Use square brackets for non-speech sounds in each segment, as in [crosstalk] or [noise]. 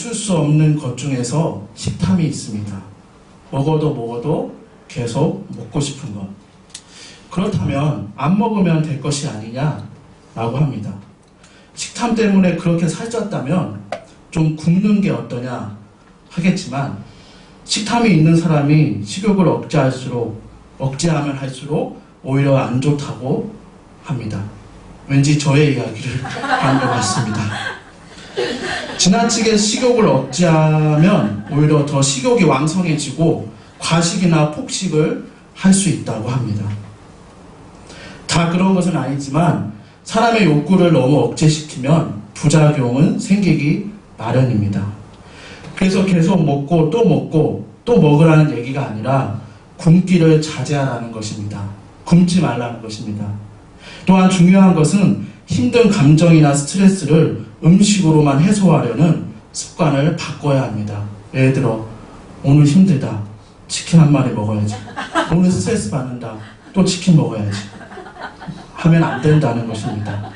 멈출 수 없는 것 중에서 식탐이 있습니다. 먹어도 먹어도 계속 먹고 싶은 것. 그렇다면 안 먹으면 될 것이 아니냐라고 합니다. 식탐 때문에 그렇게 살쪘다면 좀 굶는 게 어떠냐 하겠지만 식탐이 있는 사람이 식욕을 억제할수록 억제하면 할수록 오히려 안 좋다고 합니다. 왠지 저의 이야기를 [laughs] 하는 것 같습니다. 지나치게 식욕을 억제하면 오히려 더 식욕이 왕성해지고 과식이나 폭식을 할 수 있다고 합니다. 다 그런 것은 아니지만 사람의 욕구를 너무 억제시키면 부작용은 생기기 마련입니다. 그래서 계속 먹고 또 먹고 또 먹으라는 얘기가 아니라 굶기를 자제하라는 것입니다. 굶지 말라는 것입니다. 또한 중요한 것은 힘든 감정이나 스트레스를 음식으로만 해소하려는 습관을 바꿔야 합니다. 예를 들어, 오늘 힘들다. 치킨 한 마리 먹어야지. 오늘 스트레스 받는다. 또 치킨 먹어야지. 하면 안 된다는 것입니다.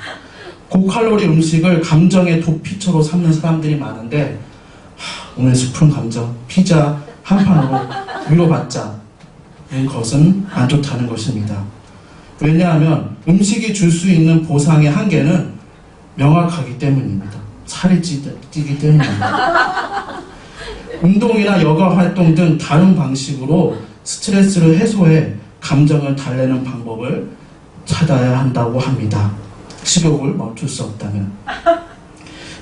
고칼로리 음식을 감정의 도피처로 삼는 사람들이 많은데, 하, 오늘 슬픈 감정, 피자 한 판으로 위로받자. 이 것은 안 좋다는 것입니다. 왜냐하면 음식이 줄 수 있는 보상의 한계는 명확하기 때문입니다. 살이 찌, 기 때문입니다. 운동이나 여가 활동 등 다른 방식으로 스트레스를 해소해 감정을 달래는 방법을 찾아야 한다고 합니다. 식욕을 멈출 수 없다면.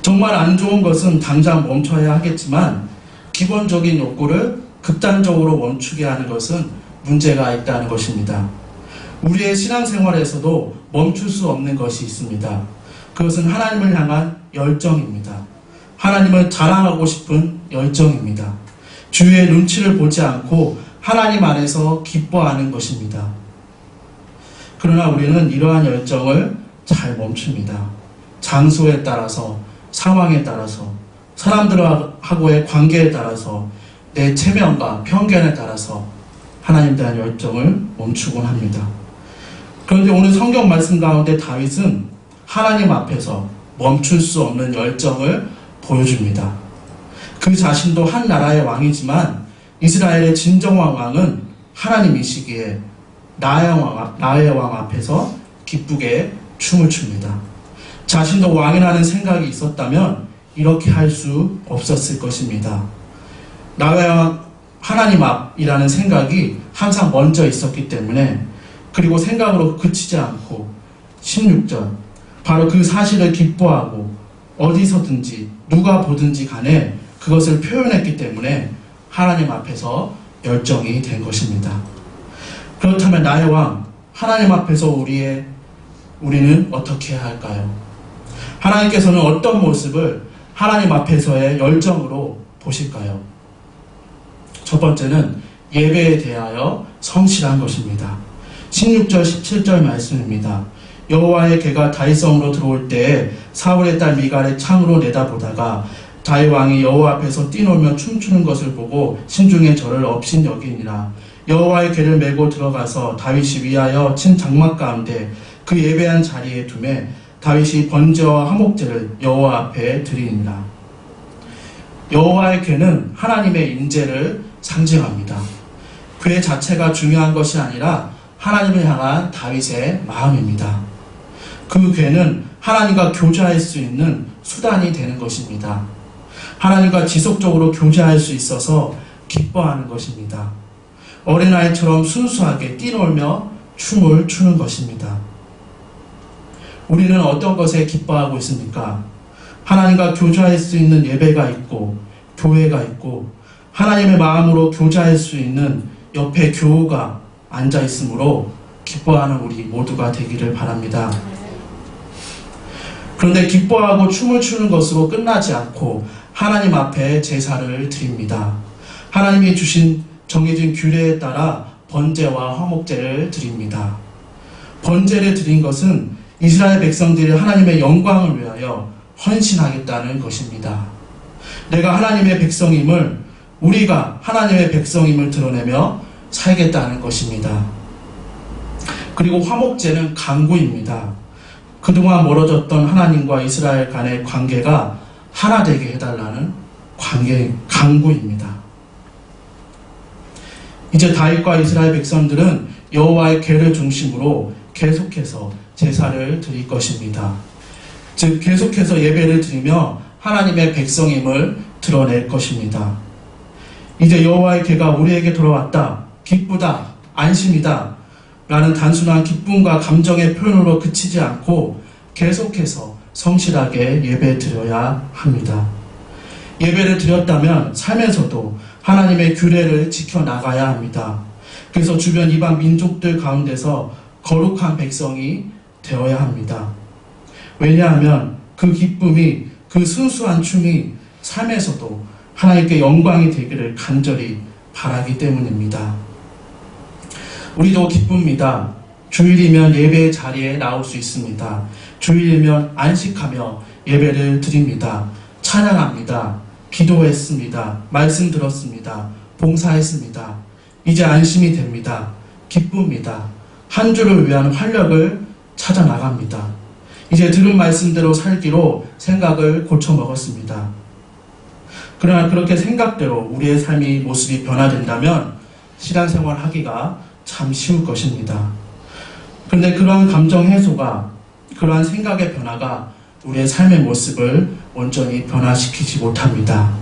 정말 안 좋은 것은 당장 멈춰야 하겠지만 기본적인 욕구를 극단적으로 멈추게 하는 것은 문제가 있다는 것입니다. 우리의 신앙생활에서도 멈출 수 없는 것이 있습니다. 그것은 하나님을 향한 열정입니다. 하나님을 자랑하고 싶은 열정입니다. 주위의 눈치를 보지 않고 하나님 안에서 기뻐하는 것입니다. 그러나 우리는 이러한 열정을 잘 멈춥니다. 장소에 따라서, 상황에 따라서, 사람들하고의 관계에 따라서, 내 체면과 편견에 따라서 하나님 대한 열정을 멈추곤 합니다. 그런데 오늘 성경 말씀 가운데 다윗은 하나님 앞에서 멈출 수 없는 열정을 보여줍니다. 그 자신도 한 나라의 왕이지만 이스라엘의 진정한 왕은 하나님이시기에 나의 왕, 나의 왕 앞에서 기쁘게 춤을 춥니다. 자신도 왕이라는 생각이 있었다면 이렇게 할 수 없었을 것입니다. 나의 왕, 하나님 앞이라는 생각이 항상 먼저 있었기 때문에 그리고 생각으로 그치지 않고 16절 바로 그 사실을 기뻐하고 어디서든지 누가 보든지 간에 그것을 표현했기 때문에 하나님 앞에서 열정이 된 것입니다. 그렇다면 나의 왕 하나님 앞에서 우리의 우리는 어떻게 해야 할까요? 하나님께서는 어떤 모습을 하나님 앞에서의 열정으로 보실까요? 첫 번째는 예배에 대하여 성실한 것입니다. 16절 17절 말씀입니다. 여호와의 개가 다윗성으로 들어올 때에 사울의 딸 미갈의 창으로 내다보다가 다윗 왕이 여호와 앞에서 뛰놀며 춤추는 것을 보고 신중에 저를 업신 여기니라 여호와의 개를 메고 들어가서 다윗이 위하여 친 장막 가운데 그 예배한 자리에 두매 다윗이 번제와 화목제를 여호와 앞에 드리니라 여호와의 괴는 하나님의 인재를 상징합니다. 괴 자체가 중요한 것이 아니라 하나님을 향한 다윗의 마음입니다. 그 괴는 하나님과 교제할 수 있는 수단이 되는 것입니다. 하나님과 지속적으로 교제할 수 있어서 기뻐하는 것입니다. 어린아이처럼 순수하게 뛰놀며 춤을 추는 것입니다. 우리는 어떤 것에 기뻐하고 있습니까? 하나님과 교제할 수 있는 예배가 있고, 교회가 있고, 하나님의 마음으로 교제할 수 있는 옆에 교우가 앉아 있으므로 기뻐하는 우리 모두가 되기를 바랍니다. 그런데 기뻐하고 춤을 추는 것으로 끝나지 않고 하나님 앞에 제사를 드립니다. 하나님이 주신 정해진 규례에 따라 번제와 화목제를 드립니다. 번제를 드린 것은 이스라엘 백성들이 하나님의 영광을 위하여 헌신하겠다는 것입니다. 내가 하나님의 백성임을 우리가 하나님의 백성임을 드러내며 살겠다는 것입니다. 그리고 화목제는 강구입니다. 그동안 멀어졌던 하나님과 이스라엘 간의 관계가 하나 되게 해달라는 관계 강구입니다. 이제 다윗과 이스라엘 백성들은 여호와의 궤를 중심으로 계속해서 제사를 드릴 것입니다. 즉 계속해서 예배를 드리며 하나님의 백성임을 드러낼 것입니다. 이제 여호와의 궤가 우리에게 돌아왔다. 기쁘다. 안심이다. 라는 단순한 기쁨과 감정의 표현으로 그치지 않고 계속해서 성실하게 예배 드려야 합니다. 예배를 드렸다면 삶에서도 하나님의 규례를 지켜나가야 합니다. 그래서 주변 이방 민족들 가운데서 거룩한 백성이 되어야 합니다. 왜냐하면 그 기쁨이 그 순수한 춤이 삶에서도 하나님께 영광이 되기를 간절히 바라기 때문입니다. 우리도 기쁩니다. 주일이면 예배 자리에 나올 수 있습니다. 주일이면 안식하며 예배를 드립니다. 찬양합니다. 기도했습니다. 말씀 들었습니다. 봉사했습니다. 이제 안심이 됩니다. 기쁩니다. 한 주를 위한 활력을 찾아 나갑니다. 이제 들은 말씀대로 살기로 생각을 고쳐 먹었습니다. 그러나 그렇게 생각대로 우리의 삶이 모습이 변화된다면 신앙생활 하기가 참 쉬울 것입니다. 그런데 그러한 감정 해소가 그러한 생각의 변화가 우리의 삶의 모습을 온전히 변화시키지 못합니다.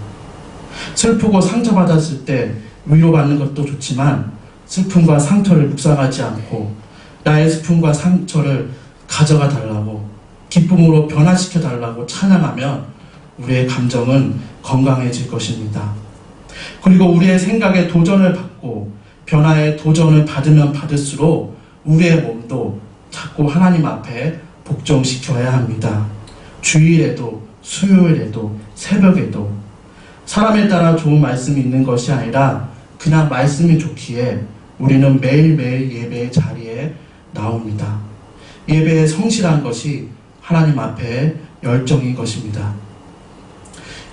슬프고 상처받았을 때 위로받는 것도 좋지만 슬픔과 상처를 묵상하지 않고 나의 슬픔과 상처를 가져가 달라고 기쁨으로 변화시켜 달라고 찬양하면 우리의 감정은 건강해질 것입니다. 그리고 우리의 생각에 도전을 받고 변화의 도전을 받으면 받을수록 우리의 몸도 자꾸 하나님 앞에 복종시켜야 합니다. 주일에도 수요일에도 새벽에도 사람에 따라 좋은 말씀이 있는 것이 아니라 그냥 말씀이 좋기에 우리는 매일매일 예배의 자리에 나옵니다. 예배에 성실한 것이 하나님 앞에 열정인 것입니다.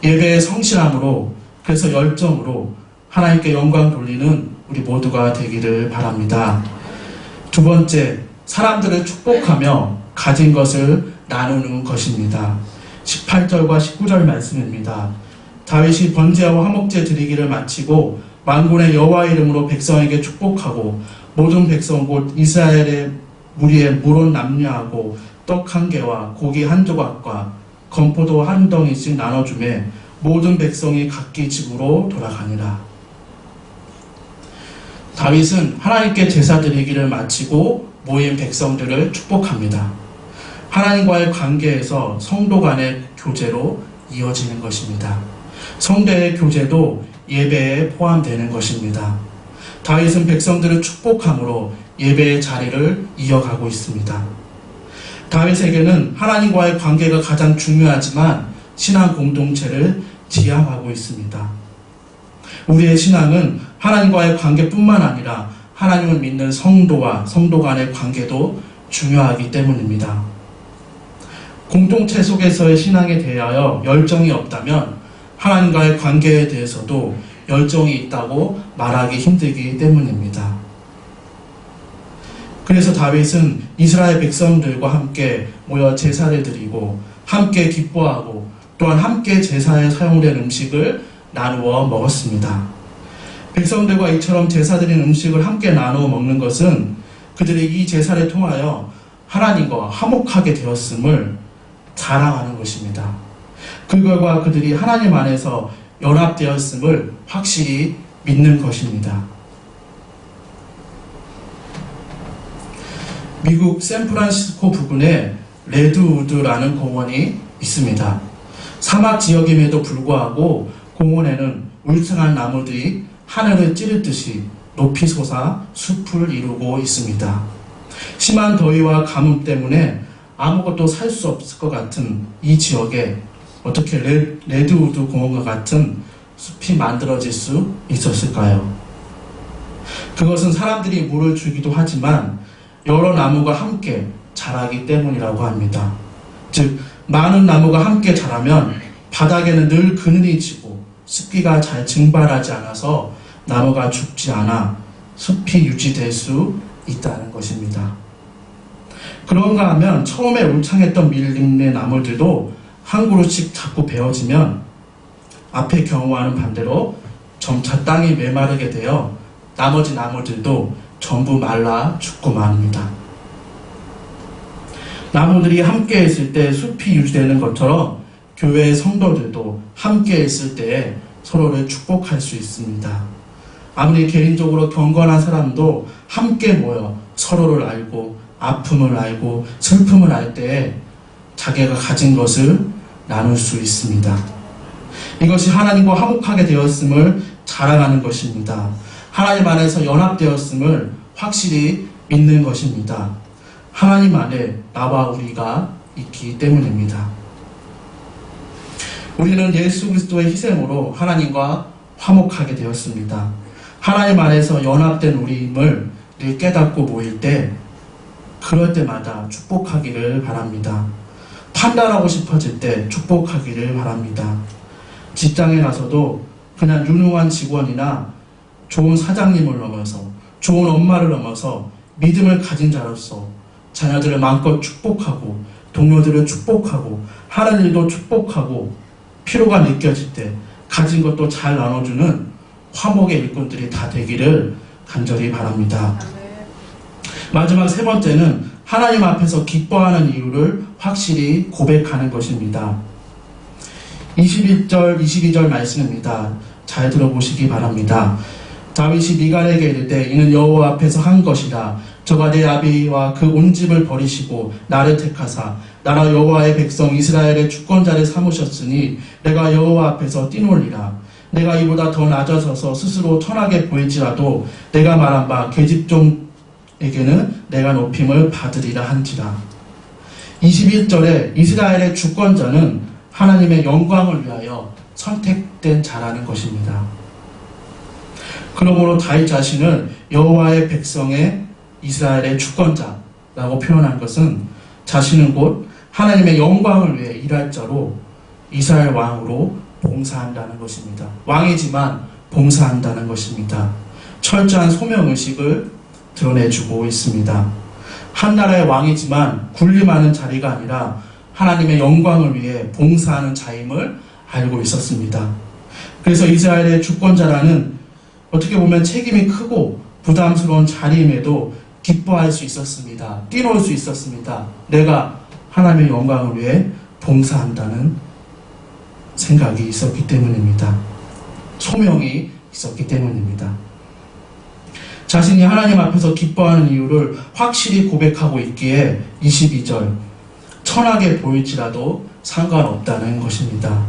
예배의 성실함으로 그래서 열정으로 하나님께 영광 돌리는 우리 모두가 되기를 바랍니다. 두 번째, 사람들을 축복하며 가진 것을 나누는 것입니다. 18절과 19절 말씀입니다. 다윗이 번제와 화목제 드리기를 마치고 만군의 여호와 이름으로 백성에게 축복하고 모든 백성 곧 이스라엘의 무리에 물은 남녀하고 떡 한 개와 고기 한 조각과 건포도 한 덩이씩 나눠주매 모든 백성이 각기 집으로 돌아가니라. 다윗은 하나님께 제사 드리기를 마치고 모인 백성들을 축복합니다. 하나님과의 관계에서 성도 간의 교제로 이어지는 것입니다. 성대의 교제도 예배에 포함되는 것입니다. 다윗은 백성들을 축복함으로 예배의 자리를 이어가고 있습니다. 다윗에게는 하나님과의 관계가 가장 중요하지만 신앙 공동체를 지향하고 있습니다. 우리의 신앙은 하나님과의 관계뿐만 아니라 하나님을 믿는 성도와 성도 간의 관계도 중요하기 때문입니다. 공동체 속에서의 신앙에 대하여 열정이 없다면 하나님과의 관계에 대해서도 열정이 있다고 말하기 힘들기 때문입니다. 그래서 다윗은 이스라엘 백성들과 함께 모여 제사를 드리고 함께 기뻐하고 또한 함께 제사에 사용된 음식을 나누어 먹었습니다. 백성들과 이처럼 제사 드린 음식을 함께 나누어 먹는 것은 그들이 이 제사를 통하여 하나님과 화목하게 되었음을 자랑하는 것입니다. 그 결과 그들이 하나님 안에서 연합되었음을 확실히 믿는 것입니다. 미국 샌프란시스코 부근에 레드우드라는 공원이 있습니다. 사막 지역임에도 불구하고 공원에는 울창한 나무들이 하늘을 찌르듯이 높이 솟아 숲을 이루고 있습니다. 심한 더위와 가뭄 때문에 아무것도 살 수 없을 것 같은 이 지역에 어떻게 레, 레드우드 공원과 같은 숲이 만들어질 수 있었을까요? 그것은 사람들이 물을 주기도 하지만 여러 나무가 함께 자라기 때문이라고 합니다. 즉, 많은 나무가 함께 자라면 바닥에는 늘 그늘이 지고 습기가 잘 증발하지 않아서 나무가 죽지 않아 숲이 유지될 수 있다는 것입니다. 그런가 하면 처음에 울창했던 밀림의 나무들도 한 그루씩 자꾸 베어지면 앞의 경우와는 반대로 점차 땅이 메마르게 되어 나머지 나무들도 전부 말라 죽고 맙니다. 나무들이 함께 있을 때 숲이 유지되는 것처럼 교회의 성도들도 함께 있을 때 서로를 축복할 수 있습니다. 아무리 개인적으로 경건한 사람도 함께 모여 서로를 알고 아픔을 알고 슬픔을 알 때 자기가 가진 것을 나눌 수 있습니다. 이것이 하나님과 화목하게 되었음을 자랑하는 것입니다. 하나님 안에서 연합되었음을 확실히 믿는 것입니다. 하나님 안에 나와 우리가 있기 때문입니다. 우리는 예수 그리스도의 희생으로 하나님과 화목하게 되었습니다. 하나님 안에서 연합된 우리임을 늘 깨닫고 모일 때 그럴 때마다 축복하기를 바랍니다. 판단하고 싶어질 때 축복하기를 바랍니다. 직장에 가서도 그냥 유능한 직원이나 좋은 사장님을 넘어서 좋은 엄마를 넘어서 믿음을 가진 자로서 자녀들을 마음껏 축복하고 동료들을 축복하고 하는 일도 축복하고 피로가 느껴질 때 가진 것도 잘 나눠주는 화목의 일꾼들이 다 되기를 간절히 바랍니다. 마지막 세 번째는 하나님 앞에서 기뻐하는 이유를 확실히 고백하는 것입니다. 21절, 22절 말씀입니다. 잘 들어보시기 바랍니다. 다윗이 미갈에게 이르되 이는 여호와 앞에서 한 것이라 저가 내 아비와 그 온 집을 버리시고 나를 택하사 나라 여호와의 백성 이스라엘의 주권자를 삼으셨으니 내가 여호와 앞에서 뛰놀리라 내가 이보다 더 낮아져서 스스로 천하게 보일지라도 내가 말한 바 계집종에게는 내가 높임을 받으리라 한지라 21절에 이스라엘의 주권자는 하나님의 영광을 위하여 선택된 자라는 것입니다. 그러므로 다윗 자신을 여호와의 백성의 이스라엘의 주권자라고 표현한 것은 자신은 곧 하나님의 영광을 위해 일할 자로 이스라엘 왕으로 봉사한다는 것입니다. 왕이지만 봉사한다는 것입니다. 철저한 소명 의식을 드러내주고 있습니다. 한 나라의 왕이지만 군림하는 자리가 아니라 하나님의 영광을 위해 봉사하는 자임을 알고 있었습니다. 그래서 이스라엘의 주권자라는 어떻게 보면 책임이 크고 부담스러운 자리임에도 기뻐할 수 있었습니다. 뛰놀 수 있었습니다. 내가 하나님의 영광을 위해 봉사한다는 생각이 있었기 때문입니다. 소명이 있었기 때문입니다. 자신이 하나님 앞에서 기뻐하는 이유를 확실히 고백하고 있기에 22절 천하게 보일지라도 상관없다는 것입니다.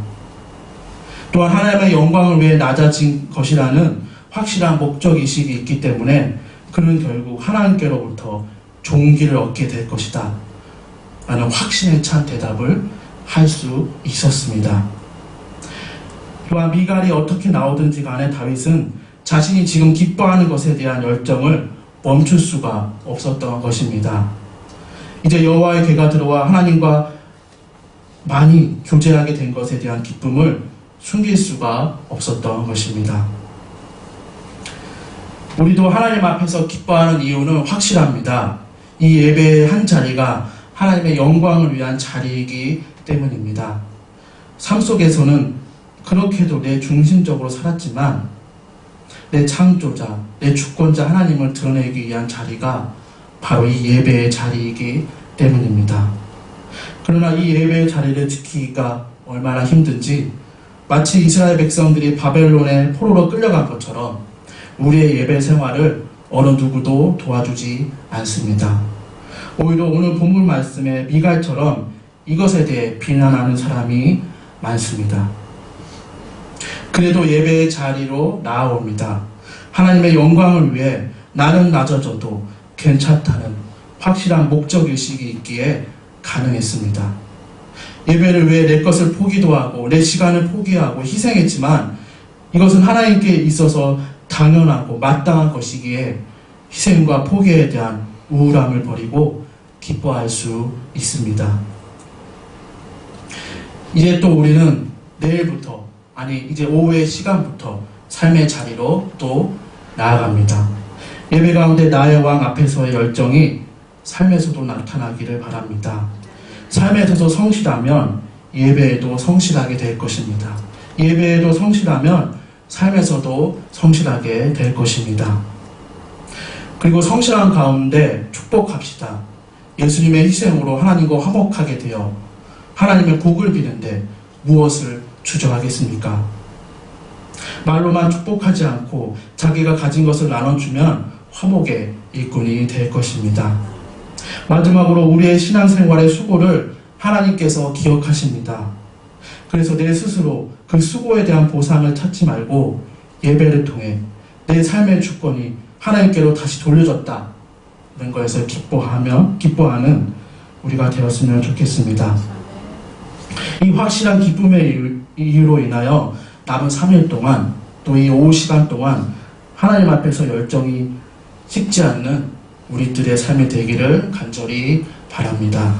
또한 하나님의 영광을 위해 낮아진 것이라는 확실한 목적의식이 있기 때문에 그는 결국 하나님께로부터 종기를 얻게 될 것이다. 라는 확신에 찬 대답을 할 수 있었습니다. 또한 미갈이 어떻게 나오든지 간에 다윗은 자신이 지금 기뻐하는 것에 대한 열정을 멈출 수가 없었던 것입니다. 이제 여호와의 괴가 들어와 하나님과 많이 교제하게 된 것에 대한 기쁨을 숨길 수가 없었던 것입니다. 우리도 하나님 앞에서 기뻐하는 이유는 확실합니다. 이 예배의 한 자리가 하나님의 영광을 위한 자리이기 때문입니다. 삶 속에서는 그렇게도 내 중심적으로 살았지만 내 창조자, 내 주권자 하나님을 드러내기 위한 자리가 바로 이 예배의 자리이기 때문입니다. 그러나 이 예배의 자리를 지키기가 얼마나 힘든지 마치 이스라엘 백성들이 바벨론의 포로로 끌려간 것처럼 우리의 예배 생활을 어느 누구도 도와주지 않습니다. 오히려 오늘 본문 말씀에 미갈처럼 이것에 대해 비난하는 사람이 많습니다. 그래도 예배의 자리로 나아옵니다. 하나님의 영광을 위해 나는 낮아져도 괜찮다는 확실한 목적의식이 있기에 가능했습니다. 예배를 위해 내 것을 포기도 하고 내 시간을 포기하고 희생했지만 이것은 하나님께 있어서 당연하고 마땅한 것이기에 희생과 포기에 대한 우울함을 버리고 기뻐할 수 있습니다. 이제 또 우리는 내일부터 아니 이제 오후의 시간부터 삶의 자리로 또 나아갑니다. 예배 가운데 나의 왕 앞에서의 열정이 삶에서도 나타나기를 바랍니다. 삶에서도 성실하면 예배에도 성실하게 될 것입니다. 예배에도 성실하면 삶에서도 성실하게 될 것입니다. 그리고 성실한 가운데 축복합시다. 예수님의 희생으로 하나님과 화목하게 되어 하나님의 복을 비는데 무엇을 주저하겠습니까? 말로만 축복하지 않고 자기가 가진 것을 나눠주면 화목의 일꾼이 될 것입니다. 마지막으로 우리의 신앙생활의 수고를 하나님께서 기억하십니다. 그래서 내 스스로 그 수고에 대한 보상을 찾지 말고 예배를 통해 내 삶의 주권이 하나님께로 다시 돌려졌다. 이런 거에서 기뻐하며, 기뻐하는 우리가 되었으면 좋겠습니다. 이 확실한 기쁨의 이유- 이유로 인하여 남은 3일 동안 또 이 오후 시간 동안 하나님 앞에서 열정이 식지 않는 우리들의 삶이 되기를 간절히 바랍니다.